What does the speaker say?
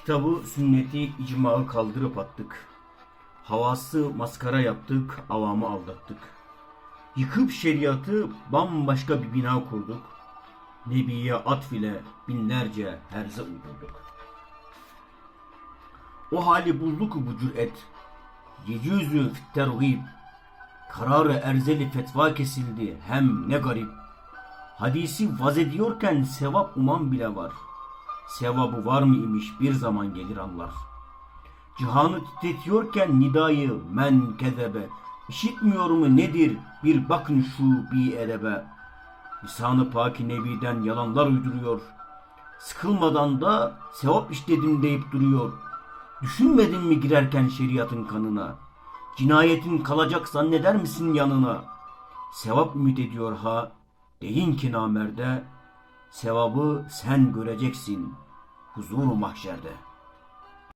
Kitabı, sünneti, icmağı kaldırıp attık. Havası maskara yaptık, avamı aldattık. Yıkıp şeriatı bambaşka bir bina kurduk. Nebiye atfile binlerce herze uydurduk. O hali bulduk bu cüret. Yecüzü fit tergib. Kararı erzeli fetva kesildi hem ne garip. Hadisi vaz ediyorken sevap uman bile var. Sevabı var mı imiş bir zaman gelir anlar. Cihanı titretiyorken nidayı men kezebe. İşitmiyor mu nedir bir bakın şu bir edebe. Lisanı paki nebiden yalanlar uyduruyor. Sıkılmadan da sevap işledim deyip duruyor. Düşünmedin mi girerken şeriatın kanına? Cinayetin kalacak zanneder misin yanına? Sevap ümit ediyor ha. Deyin ki namerde. Sevabı sen göreceksin huzur mahşerde.''